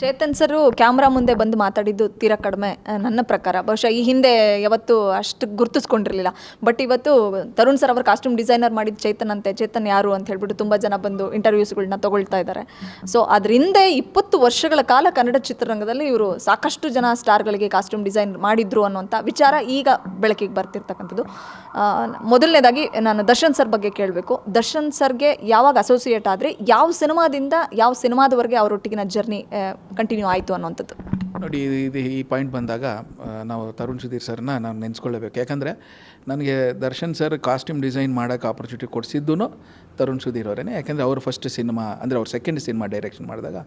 Chetan sir camera ಮುಂದೆ ಬಂದು ಮಾತಾಡಿದ್ದು ತೀರಾ ಕಡಿಮೆ ನನ್ನ ಪ್ರಕಾರ. ಬಹುಶಃ ಈ ಹಿಂದೆ ಯಾವತ್ತು ಅಷ್ಟು ಗುರುತಿಸ್ಕೊಂಡಿರಲಿಲ್ಲ. ಬಟ್ ಇವತ್ತು ತರುಣ್ ಸರ್ ಅವರ ಕಾಸ್ಟ್ಯೂಮ್ ಡಿಸೈನರ್ ಮಾಡಿದ ಚೇತನ್ ಅಂತೆ. ಚೇತನ್ ಯಾರು ಅಂತ ಹೇಳ್ಬಿಟ್ಟು ತುಂಬ ಜನ ಬಂದು ಇಂಟರ್ವ್ಯೂಸ್ಗಳನ್ನ ತಗೊಳ್ತಾ ಇದ್ದಾರೆ. ಸೊ ಅದರಿಂದ ಇಪ್ಪತ್ತು ವರ್ಷಗಳ ಕಾಲ ಕನ್ನಡ ಚಿತ್ರರಂಗದಲ್ಲಿ ಇವರು ಸಾಕಷ್ಟು ಜನ ಸ್ಟಾರ್ಗಳಿಗೆ ಕಾಸ್ಟ್ಯೂಮ್ ಡಿಸೈನ್ ಮಾಡಿದ್ರು ಅನ್ನುವಂಥ ವಿಚಾರ ಈಗ ಬೆಳಕಿಗೆ ಬರ್ತಿರ್ತಕ್ಕಂಥದ್ದು. ಮೊದಲನೇದಾಗಿ ನಾನು ದರ್ಶನ್ ಸರ್ ಬಗ್ಗೆ ಕೇಳಬೇಕು. ದರ್ಶನ್ ಸರ್ಗೆ ಯಾವಾಗ ಅಸೋಸಿಯೇಟ್ ಆದರೆ ಯಾವ ಸಿನಿಮಾದಿಂದ, ಯಾವ ಸಿನಿಮಾದವರೆಗೆ ಅವರೊಟ್ಟಿಗಿನ ಜರ್ನಿ ಕಂಟಿನ್ಯೂ ಆಯಿತು ಅನ್ನೋಂಥದ್ದು ನೋಡಿ, ಇದು ಈ ಪಾಯಿಂಟ್ ಬಂದಾಗ ನಾವು ತರುಣ್ ಸುಧೀರ್ ಸರ್ನ ನಾನು ನೆನೆಸ್ಕೊಳ್ಳಬೇಕು ಯಾಕಂದರೆ ನನಗೆ ದರ್ಶನ್ ಸರ್ ಕಾಸ್ಟ್ಯೂಮ್ ಡಿಸೈನ್ ಮಾಡೋಕ್ಕೆ ಆಪರ್ಚುನಿಟಿ ಕೊಡಿಸಿದ್ದು ತರುಣ್ ಸುಧೀರ್ ಅವರೇ ಯಾಕೆಂದರೆ ಅವರು ಫಸ್ಟ್ ಸಿನಿಮಾ ಅಂದರೆ ಅವ್ರ ಸೆಕೆಂಡ್ ಸಿನಿಮಾ ಡೈರೆಕ್ಷನ್ ಮಾಡಿದಾಗ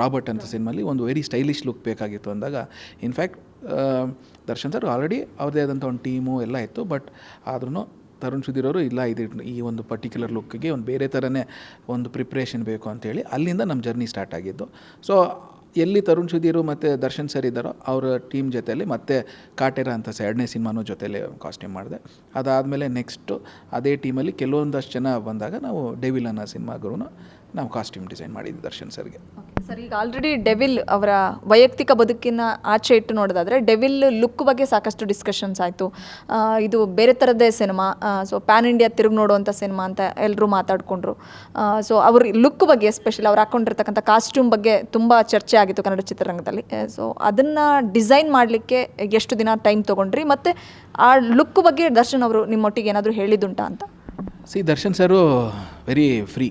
ರಾಬರ್ಟ್ ಅಂತ ಸಿನಿಮಲ್ಲಿ ಒಂದು ವೆರಿ ಸ್ಟೈಲಿಶ್ ಲುಕ್ ಬೇಕಾಗಿತ್ತು ಅಂದಾಗ ಇನ್ಫ್ಯಾಕ್ಟ್ ದರ್ಶನ್ ಸರ್ ಆಲ್ರೆಡಿ ಅವ್ರದೇ ಆದಂಥ ಒಂದು ಟೀಮು ಎಲ್ಲ ಇತ್ತು. ಬಟ್ ಆದ್ರೂ ತರುಣ್ ಸುಧೀರ್ ಅವರು, ಇಲ್ಲ, ಇದು ಈ ಒಂದು ಪರ್ಟಿಕ್ಯುಲರ್ ಲುಕ್ಗೆ ಒಂದು ಬೇರೆ ಥರನೇ ಒಂದು ಪ್ರಿಪ್ರೇಷನ್ ಬೇಕು ಅಂತೇಳಿ ಅಲ್ಲಿಂದ ನಮ್ಮ ಜರ್ನಿ ಸ್ಟಾರ್ಟ್ ಆಗಿದ್ದು. ಸೊ ಎಲ್ಲಿ ತರುಣ್ ಸುಧೀರು ಮತ್ತು ದರ್ಶನ್ ಸರ್ ಇದ್ದಾರೋ, ಅವರ ಟೀಮ್ ಜೊತೆಯಲ್ಲಿ ಮತ್ತೆ ಕಾಟೇರ ಅಂತ ಸಹ ಎರಡನೇ ಸಿನಿಮಾನೂ ಜೊತೆಯಲ್ಲಿ ಕಾಸ್ಟ್ಯೂಮ್ ಮಾಡಿದೆ. ಅದಾದಮೇಲೆ ನೆಕ್ಸ್ಟು ಅದೇ ಟೀಮಲ್ಲಿ ಕೆಲವೊಂದಷ್ಟು ಜನ ಬಂದಾಗ ನಾವು ಡೆವಿಲ್ ಅನ್ನೋ ಸಿನಿಮಾಗೂ ನಾವು ಕಾಸ್ಟ್ಯೂಮ್ ಡಿಸೈನ್ ಮಾಡಿದ್ವಿ ದರ್ಶನ್ ಸರ್ಗೆ. ಸರ್, ಈಗ ಆಲ್ರೆಡಿ ಡೆವಿಲ್ ಅವರ ವೈಯಕ್ತಿಕ ಬದುಕಿನ ಆಚೆ ಇಟ್ಟು ನೋಡೋದಾದರೆ ಡೆವಿಲ್ ಲುಕ್ ಬಗ್ಗೆ ಸಾಕಷ್ಟು ಡಿಸ್ಕಷನ್ಸ್ ಆಯಿತು. ಇದು ಬೇರೆ ಥರದ್ದೇ ಸಿನಿಮಾ ಸೊ ಪ್ಯಾನ್ ಇಂಡಿಯಾ ತಿರುಗಿ ನೋಡುವಂಥ ಸಿನಿಮಾ ಅಂತ ಎಲ್ಲರೂ ಮಾತಾಡಿಕೊಂಡ್ರು. ಸೊ ಅವ್ರ ಲುಕ್ ಬಗ್ಗೆ ಎಸ್ಪೆಷಲಿ ಅವ್ರು ಹಾಕೊಂಡಿರ್ತಕ್ಕಂಥ ಕಾಸ್ಟ್ಯೂಮ್ ಬಗ್ಗೆ ತುಂಬ ಚರ್ಚೆ ಆಗಿತ್ತು ಕನ್ನಡ ಚಿತ್ರರಂಗದಲ್ಲಿ. ಸೊ ಅದನ್ನು ಡಿಸೈನ್ ಮಾಡಲಿಕ್ಕೆ ಎಷ್ಟು ದಿನ ಟೈಮ್ ತೊಗೊಂಡ್ರಿ? ಮತ್ತು ಆ ಲುಕ್ ಬಗ್ಗೆ ದರ್ಶನ್ ಅವರು ನಿಮ್ಮೊಟ್ಟಿಗೆ ಏನಾದರೂ ಹೇಳಿದ್ದುಂಟಾ ಅಂತ? See Darshan sir very free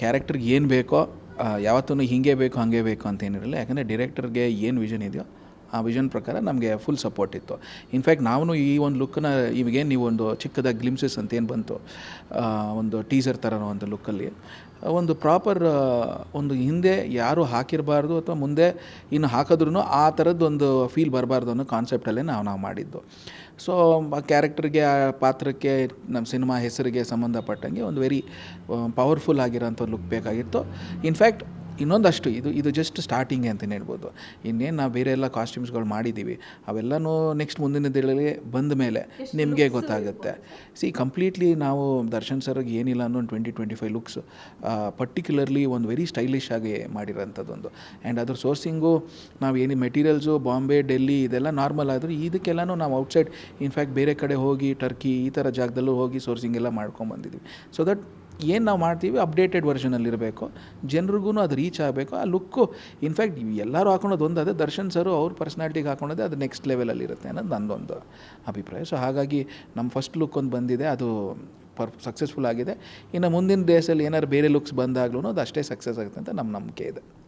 ಕ್ಯಾರೆಕ್ಟರ್ಗೆ ಏನು ಬೇಕೋ ಯಾವತ್ತೂ ಹೀಗೆ ಬೇಕು ಹಾಗೆ ಬೇಕು ಅಂತ ಏನಿರಲ್ಲ. ಯಾಕಂದರೆ ಡಿರೆಕ್ಟರ್ಗೆ ಏನು ವಿಷನ್ ಇದೆಯೋ ಆ ವಿಷನ್ ಪ್ರಕಾರ ನಮಗೆ ಫುಲ್ ಸಪೋರ್ಟ್ ಇತ್ತು. ಇನ್ಫ್ಯಾಕ್ಟ್ ನಾವು ಈ ಒಂದು ಲುಕ್ಕನ್ನ ಇವಾಗೇನು ನೀವು ಒಂದು ಚಿಕ್ಕದಾಗಿ ಗ್ಲಿಮ್ಸಸ್ ಅಂತ ಏನು ಬಂತು ಒಂದು ಟೀಸರ್ ಥರ ಒಂದು ಲುಕ್ಕಲ್ಲಿ ಒಂದು ಪ್ರಾಪರ್ ಒಂದು ಹಿಂದೆ ಯಾರು ಹಾಕಿರಬಾರ್ದು ಅಥವಾ ಮುಂದೆ ಇನ್ನು ಹಾಕಿದ್ರೂ ಆ ಥರದ್ದೊಂದು ಫೀಲ್ ಬರಬಾರ್ದು ಅನ್ನೋ ಕಾನ್ಸೆಪ್ಟಲ್ಲೇ ನಾವು ನಾವು ಮಾಡಿದ್ದು. ಸೊ ಆ ಕ್ಯಾರೆಕ್ಟರ್ಗೆ ಆ ಪಾತ್ರಕ್ಕೆ ನಮ್ಮ ಸಿನಿಮಾ ಹೆಸರಿಗೆ ಸಂಬಂಧಪಟ್ಟಂಗೆ ಒಂದು ವೆರಿ ಪವರ್ಫುಲ್ ಆಗಿರೋಂಥ ಲುಕ್ ಬೇಕಾಗಿತ್ತು. ಇನ್ಫ್ಯಾಕ್ಟ್ ಇನ್ನೊಂದಷ್ಟು ಇದು ಇದು ಜಸ್ಟ್ ಸ್ಟಾರ್ಟಿಂಗ್ ಅಂತಲೇ ಹೇಳ್ಬೋದು. ಇನ್ನೇನು ನಾವು ಬೇರೆ ಎಲ್ಲ ಕಾಸ್ಟ್ಯೂಮ್ಸ್ಗಳು ಮಾಡಿದ್ದೀವಿ ಅವೆಲ್ಲನೂ ನೆಕ್ಸ್ಟ್ ಮುಂದಿನ ದಿನಗಳಲ್ಲಿ ಬಂದ ಮೇಲೆ ನಿಮಗೆ ಗೊತ್ತಾಗುತ್ತೆ. ಸಿ ಕಂಪ್ಲೀಟ್ಲಿ ನಾವು ದರ್ಶನ್ ಸರ್ಗೆ ಏನಿಲ್ಲ ಅನ್ನೋ twenty twenty five looks particularly ಒಂದು ವೆರಿ ಸ್ಟೈಲಿಶ್ ಆಗಿ ಮಾಡಿರೋಂಥದ್ದೊಂದು. ಆ್ಯಂಡ್ ಅದ್ರ ಸೋರ್ಸಿಂಗು ನಾವು ಏನು ಮೆಟೀರಿಯಲ್ಸು ಬಾಂಬೆ ಡೆಲ್ಲಿ ಇದೆಲ್ಲ ನಾರ್ಮಲ್ ಆದರೂ ಇದಕ್ಕೆಲ್ಲನೂ ನಾವು ಔಟ್ಸೈಡ್ ಇನ್ಫ್ಯಾಕ್ಟ್ ಬೇರೆ ಕಡೆ ಹೋಗಿ ಟರ್ಕಿ ಈ ಥರ ಜಾಗದಲ್ಲೂ ಹೋಗಿ ಸೋರ್ಸಿಂಗ್ ಎಲ್ಲ ಮಾಡ್ಕೊಂಬಂದಿದ್ವಿ ಸೊ ದಟ್ ಏನು ನಾವು ಮಾಡ್ತೀವಿ ಅಪ್ಡೇಟೆಡ್ ವರ್ಷನಲ್ಲಿರಬೇಕು ಜನರಿಗೂ ಅದು ರೀಚ್ ಆಗಬೇಕು. ಆ ಲುಕ್ಕು ಇನ್ಫ್ಯಾಕ್ಟ್ ಎಲ್ಲರೂ ಹಾಕೊಳೋದು ಒಂದು ಅದೇ, ದರ್ಶನ್ ಸರು ಅವ್ರ ಪರ್ಸ್ನಾಲಿಟಿಗೆ ಹಾಕೊಳೋದೇ ಅದು ನೆಕ್ಸ್ಟ್ ಲೆವೆಲಲ್ಲಿರುತ್ತೆ ಅನ್ನೋದು ನನ್ನೊಂದು ಅಭಿಪ್ರಾಯ. ಸೊ ಹಾಗಾಗಿ ನಮ್ಮ ಫಸ್ಟ್ ಲುಕ್ ಒಂದು ಬಂದಿದೆ, ಅದು ಪರ್ ಸಕ್ಸಸ್ಫುಲ್ ಆಗಿದೆ. ಇನ್ನು ಮುಂದಿನ ಡೇಸಲ್ಲಿ ಏನಾದ್ರು ಬೇರೆ ಲುಕ್ಸ್ ಬಂದಾಗ್ಲೂ ಅದು ಅಷ್ಟೇ ಸಕ್ಸಸ್ ಆಗುತ್ತೆ ಅಂತ ನಮ್ಮ ನಂಬಿಕೆ ಇದೆ.